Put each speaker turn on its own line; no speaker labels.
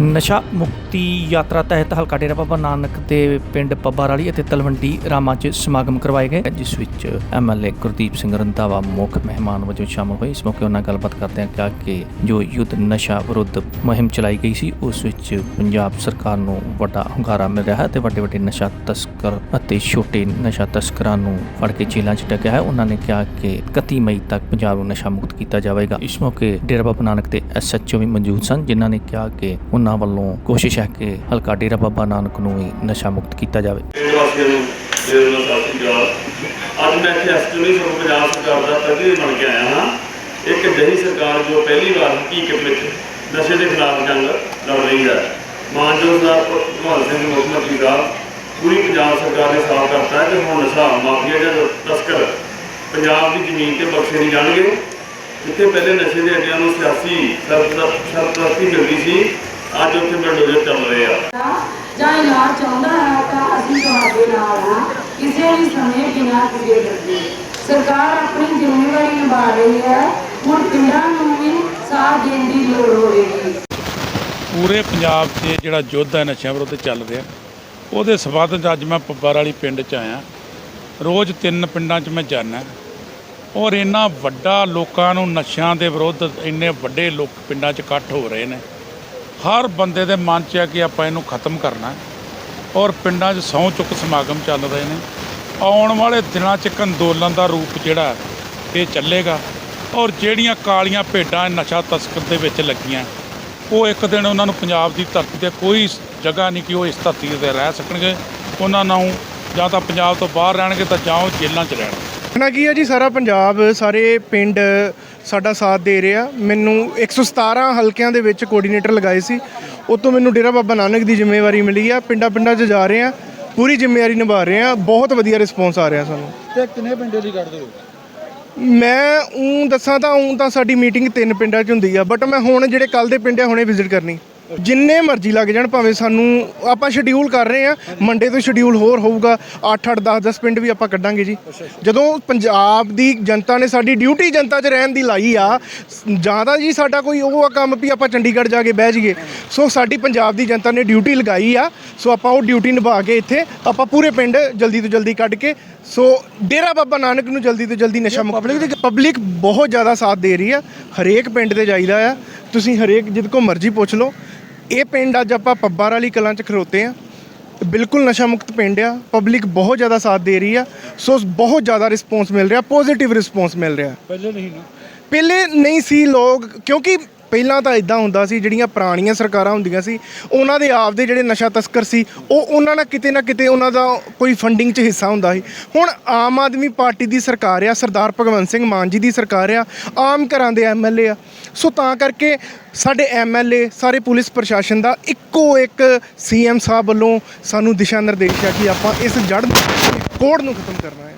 ਨਸ਼ਾ ਮੁਕਤੀ ਯਾਤਰਾ ਤਹਿਤ ਹਲਕਾ ਡੇਰਾ ਬਾਬਾ ਨਾਨਕ ਦੇ ਪਿੰਡ ਪੱਬਾਰਾਲੀ ਅਤੇ ਤਲਵੰਡੀ ਰਾਮਾ 'ਚ ਸਮਾਗਮ ਕਰਵਾਏ ਗਏ। ਜਿਸ ਵਿੱਚ ਐਮਐਲਏ ਗੁਰਦੀਪ ਸਿੰਘ ਰੰਧਾਵਾ, ਮੁੱਖ ਮਹਿਮਾਨ ਵਜੋਂ ਸ਼ਾਮਲ ਹੋਏ। ਇਸ ਮੌਕੇ ਉਹਨਾਂ ਗੱਲਬਾਤ ਕਰਦਿਆਂ ਕਿਹਾ ਕਿ ਜੋ ਯੁੱਧ ਨਸ਼ਾ ਵਿਰੁੱਧ ਮੁਹਿੰਮ ਚਲਾਈ ਗਈ ਸੀ, ਉਸ ਵਿੱਚ ਪੰਜਾਬ ਸਰਕਾਰ ਨੂੰ ਵੱਡਾ ਹੁੰਗਾਰਾ ਮਿਲ ਰਿਹਾ ਹੈ ਤੇ ਵੱਡੇ ਵੱਡੇ ਨਸ਼ਾ ਤਸਕਰ ਅਤੇ ਛੋਟੇ ਨਸ਼ਾ ਤਸਕਰਾਂ ਨੂੰ ਫੜ ਕੇ ਜੇਲ੍ਹਾਂ 'ਚ ਟਕਿਆ ਹੈ। ਉਹਨਾਂ ਨੇ ਕਿਹਾ ਕਿ 31 ਮਈ ਤੱਕ ਪੰਜਾਬ ਨੂੰ ਨਸ਼ਾ ਮੁਕਤ ਕੀਤਾ ਜਾਵੇਗਾ। ਇਸ ਮੌਕੇ ਡੇਰਾ ਬਾਬਾ ਨਾਨਕ ਦੇ ਐਸਐਚਓ ਵੀ ਮੌਜੂਦ ਸਨ, ਜਿਨ੍ਹਾਂ ਨੇ ਕਿਹਾ ਕਿ ਉਹਨਾਂ ਵੱਲੋਂ ਕੋਸ਼ਿਸ਼ ਹੈ ਕਿ ਹਲਕਾ ਡੇਰਾ ਬਾਬਾ ਨਾਨਕ ਨੂੰ ਵੀ ਨਸ਼ਾ ਮੁਕਤ ਕੀਤਾ ਜਾਵੇ।
ਅੱਜ ਮੈਂ ਇੱਥੇ ਐਸਟੀਮੀ ਪੰਜਾਬ ਸਰਕਾਰ ਦਾ ਪ੍ਰਤੀਨਿਧੀ ਬਣ ਕੇ ਆਇਆ ਹਾਂ। ਇੱਕ ਅਜਿਹੀ ਸਰਕਾਰ ਜੋ ਪਹਿਲੀ ਵਾਰ ਹਕੀਕਤ ਵਿੱਚ ਨਸ਼ੇ ਦੇ ਖਿਲਾਫ ਜੰਗ ਲੜ ਰਹੀ ਹੈ। ਮਾਨਯੋਗ ਦਾ ਭਗਵੰਤ ਸਿੰਘ ਮੁੱਖ ਮੰਤਰੀ ਸਾਹਿਬ ਪੂਰੀ ਪੰਜਾਬ ਸਰਕਾਰ ਨੇ ਸਾਫ਼ ਕਰਤਾ ਹੈ ਕਿ ਹੁਣ ਨਸ਼ਾ, ਮਾਫੀਆ ਜਾਂ ਤਸਕਰ ਪੰਜਾਬ ਦੀ ਜ਼ਮੀਨ ਤੇ ਬਖਸ਼ੇ ਨਹੀਂ ਜਾਣਗੇ। ਜਿੱਥੇ ਪਹਿਲੇ ਨਸ਼ੇ ਦੇ ਅੱਡਿਆਂ ਨੂੰ ਸਿਆਸੀ ਸਰਪ੍ਰਸਤੀ ਮਿਲਦੀ ਸੀ ਅੱਜ ਉੱਥੇ ਬਲਡੋਜ਼ਰ ਚੱਲ ਰਹੇ ਆ।
ਜਾਂ ਇਲਾਜ ਚਾਹੁੰਦਾ ਹੈ ਤਾਂ ਅਸੀਂ ਤੁਹਾਡੇ ਨਾਲ ਹਾਂ। ਕਿਸੇ ਵੀ ਸਮੇਂ ਬਿਨਾਂ ਕਿਸੇ ਡਰਦੇ ਸਰਕਾਰ ਆਪਣੀ ਜ਼ਿੰਮੇਵਾਰੀ ਨਿਭਾ ਰਹੀ ਹੈ। ਹੁਣ ਪਿੰਡਾਂ ਨੂੰ ਵੀ ਸਾਥ ਦੇਣ ਦੀ ਲੋੜ ਹੋਵੇਗੀ।
ਪੂਰੇ ਪੰਜਾਬ 'ਚ ਜਿਹੜਾ ਯੁੱਧ ਹੈ ਨਸ਼ਿਆਂ ਵਿਰੁੱਧ ਚੱਲ ਰਿਹਾ ਉਹਦੇ ਸਬੰਧ 'ਚ ਅੱਜ ਮੈਂ ਪੱਬਾਰ ਵਾਲੀ ਪਿੰਡ 'ਚ ਆਇਆ। ਰੋਜ਼ ਤਿੰਨ ਪਿੰਡਾਂ 'ਚ ਮੈਂ ਜਾਂਦਾ। ਔਰ ਇੰਨਾ ਵੱਡਾ ਲੋਕਾਂ ਨੂੰ ਨਸ਼ਿਆਂ ਦੇ ਵਿਰੁੱਧ ਇੰਨੇ ਵੱਡੇ ਲੋਕ ਪਿੰਡਾਂ 'ਚ ਇਕੱਠ ਹੋ ਰਹੇ ਨੇ। ਹਰ ਬੰਦੇ ਦੇ ਮਨ 'ਚ ਹੈ ਕਿ ਆਪਾਂ ਇਹਨੂੰ ਖਤਮ ਕਰਨਾ ਔਰ ਪਿੰਡਾਂ 'ਚ ਸਹੁੰ ਚੁੱਕ ਸਮਾਗਮ ਚੱਲ ਰਹੇ ਨੇ। ਆਉਣ ਵਾਲੇ ਦਿਨਾਂ 'ਚ ਇੱਕ ਅੰਦੋਲਨ ਦਾ ਰੂਪ ਜਿਹੜਾ ਇਹ ਚੱਲੇਗਾ। ਔਰ ਜਿਹੜੀਆਂ ਕਾਲੀਆਂ ਭੇਡਾਂ ਨਸ਼ਾ ਤਸਕਰ ਦੇ ਵਿੱਚ ਲੱਗੀਆਂ ਉਹ ਇੱਕ ਦਿਨ ਉਹਨਾਂ ਨੂੰ ਪੰਜਾਬ ਦੀ ਧਰਤੀ ਤੇ ਕੋਈ ਜਗ੍ਹਾ ਨਹੀਂ ਕਿ ਉਹ ਇਸ ਧਰਤੀ ਤੇ ਰਹਿ ਸਕਣਗੇ। ਉਹਨਾਂ ਨੂੰ ਜਾਂ ਤਾਂ ਪੰਜਾਬ ਤੋਂ ਬਾਹਰ ਰਹਿਣਗੇ ਤਾਂ ਜਾਂ ਉਹ ਜੇਲ੍ਹਾਂ 'ਚ ਰਹਿਣਗੇ।
ਨਾ ਕੀ ਹੈ ਜੀ? ਸਾਰਾ ਪੰਜਾਬ, ਸਾਰੇ ਪਿੰਡ ਸਾਡਾ ਸਾਥ ਦੇ ਰਿਹਾ। ਮੈਨੂੰ 117 ਹਲਕਿਆਂ ਦੇ ਵਿੱਚ ਕੋਆਰਡੀਨੇਟਰ ਲਗਾਏ ਸੀ। ਉਹ ਤੋਂ ਮੈਨੂੰ ਡੇਰਾ ਬਾਬਾ ਨਾਨਕ ਦੀ ਜ਼ਿੰਮੇਵਾਰੀ ਮਿਲੀ ਆ। ਪਿੰਡਾਂ ਪਿੰਡਾਂ 'ਚ ਜਾ ਰਹੇ ਆ। ਪੂਰੀ ਜ਼ਿੰਮੇਵਾਰੀ ਨਿਭਾ ਰਹੇ ਆ। ਬਹੁਤ ਵਧੀਆ ਰਿਸਪੌਂਸ ਆ ਰਿਹਾ ਸਾਨੂੰ।
ਤੇ ਕਿੰਨੇ ਪਿੰਡੇ ਦੀ ਕੱਢਦੇ ਹੋ?
ਮੈਂ ਉਂ ਦੱਸਾਂ ਤਾਂ ਉਂ ਤਾਂ ਸਾਡੀ ਮੀਟਿੰਗ ਤਿੰਨ ਪਿੰਡਾਂ 'ਚ ਹੁੰਦੀ ਆ। ਬਟ ਮੈਂ ਹੁਣ ਜਿਹੜੇ ਕੱਲ ਦੇ ਪਿੰਡ ਆ ਹੁਣੇ ਵਿਜ਼ਿਟ ਕਰਨੀ। ਜਿੰਨੇ ਮਰਜ਼ੀ ਲੱਗ ਜਾਣ ਭਾਵੇਂ ਸਾਨੂੰ ਆਪਾਂ ਸ਼ਡਿਊਲ ਕਰ ਰਹੇ ਆ ਮੰਡੇ ਤੋਂ ਸ਼ਡਿਊਲ ਹੋਰ ਹੋਊਗਾ 8 8 10 10 ਪਿੰਡ ਵੀ ਆਪਾਂ ਕੱਢਾਂਗੇ ਜੀ। ਜਦੋਂ ਪੰਜਾਬ ਦੀ ਜਨਤਾ ਨੇ ਸਾਡੀ ਡਿਊਟੀ ਜਨਤਾ 'ਚ ਰਹਿਣ ਦੀ ਲਾਈ ਆ ਜ਼ਿਆਦਾ ਜੀ ਸਾਡਾ ਕੋਈ ਉਹ ਆ ਕੰਮ ਵੀ ਆਪਾਂ ਚੰਡੀਗੜ੍ਹ ਜਾ ਕੇ ਬਹਿ ਜਾਈਏ। ਸੋ ਸਾਡੀ ਪੰਜਾਬ ਦੀ ਜਨਤਾ ਨੇ ਡਿਊਟੀ ਲਗਾਈ ਆ ਸੋ ਆਪਾਂ ਉਹ ਡਿਊਟੀ ਨਿਭਾ ਕੇ ਇੱਥੇ ਆਪਾਂ ਪੂਰੇ ਪਿੰਡ ਜਲਦੀ ਤੋਂ ਜਲਦੀ ਕੱਢ ਕੇ ਸੋ ਡੇਰਾ ਬਾਬਾ ਨਾਨਕ ਨੂੰ ਜਲਦੀ ਤੋਂ ਜਲਦੀ ਨਸ਼ਾ ਦੀ ਪਬਲਿਕ ਬਹੁਤ ਜ਼ਿਆਦਾ ਸਾਥ ਦੇ ਰਹੀ ਆ ਹਰੇਕ ਪਿੰਡ ਤੇ ਜਾਈਦਾ ਆ। ਤੁਸੀਂ ਹਰੇਕ ਜਿੱਦ ਕੋ ਮਰਜ਼ੀ ਪੁੱਛ ਲਓ ਇਹ ਪਿੰਡ ਅੱਜ ਆਪਾਂ ਪੱਬਾਰ ਵਾਲੀ ਕਲਾਂ 'ਚ ਖਲੋਤੇ ਆ। ਬਿਲਕੁਲ ਨਸ਼ਾ ਮੁਕਤ ਪਿੰਡ ਆ। ਪਬਲਿਕ ਬਹੁਤ ਜ਼ਿਆਦਾ ਸਾਥ ਦੇ ਰਹੀ ਆ। ਸੋ ਬਹੁਤ ਜ਼ਿਆਦਾ ਰਿਸਪੌਂਸ ਮਿਲ ਰਿਹਾ ਪੋਜ਼ਿਟਿਵ ਰਿਸਪੌਂਸ ਮਿਲ ਰਿਹਾ।
ਪਹਿਲੇ ਨਹੀਂ ਨਾ।
ਪਹਿਲੇ ਨਹੀਂ ਸੀ ਲੋਕ ਕਿਉਂਕਿ ਪਹਿਲਾਂ ਤਾਂ ਇਦਾਂ ਹੁੰਦਾ ਸੀ, ਜਿਹੜੀਆਂ ਪੁਰਾਣੀਆਂ ਸਰਕਾਰਾਂ ਹੁੰਦੀਆਂ ਸੀ, ਉਹਨਾਂ ਦੇ ਆਪਦੇ ਜਿਹੜੇ ਨਸ਼ਾ ਤਸਕਰ ਸੀ, ਉਹ ਉਹਨਾਂ ਨਾਲ ਕਿਤੇ ਨਾ ਕਿਤੇ ਉਹਨਾਂ ਦਾ ਕੋਈ ਫੰਡਿੰਗ 'ਚ ਹਿੱਸਾ ਹੁੰਦਾ ਸੀ। ਹੁਣ ਆਮ ਆਦਮੀ ਪਾਰਟੀ ਦੀ ਸਰਕਾਰ ਆ, ਸਰਦਾਰ ਭਗਵੰਤ ਸਿੰਘ ਮਾਨ ਜੀ ਦੀ ਸਰਕਾਰ ਆ, ਆਮ ਘਰਾਂ ਦੇ ਐਮਐਲਏ ਆ। ਸੋ ਤਾਂ ਕਰਕੇ ਸਾਡੇ ਐਮਐਲਏ ਸਾਰੇ ਪੁਲਿਸ ਪ੍ਰਸ਼ਾਸਨ ਦਾ ਇੱਕੋ ਇੱਕ ਸੀਐਮ ਸਾਹਿਬ ਵੱਲੋਂ ਸਾਨੂੰ ਦਿਸ਼ਾ ਨਿਰਦੇਸ਼ ਆ ਕਿ ਆਪਾਂ ਇਸ ਜੜ ਕੋੜ ਨੂੰ ਖਤਮ ਕਰਨਾ ਹੈ।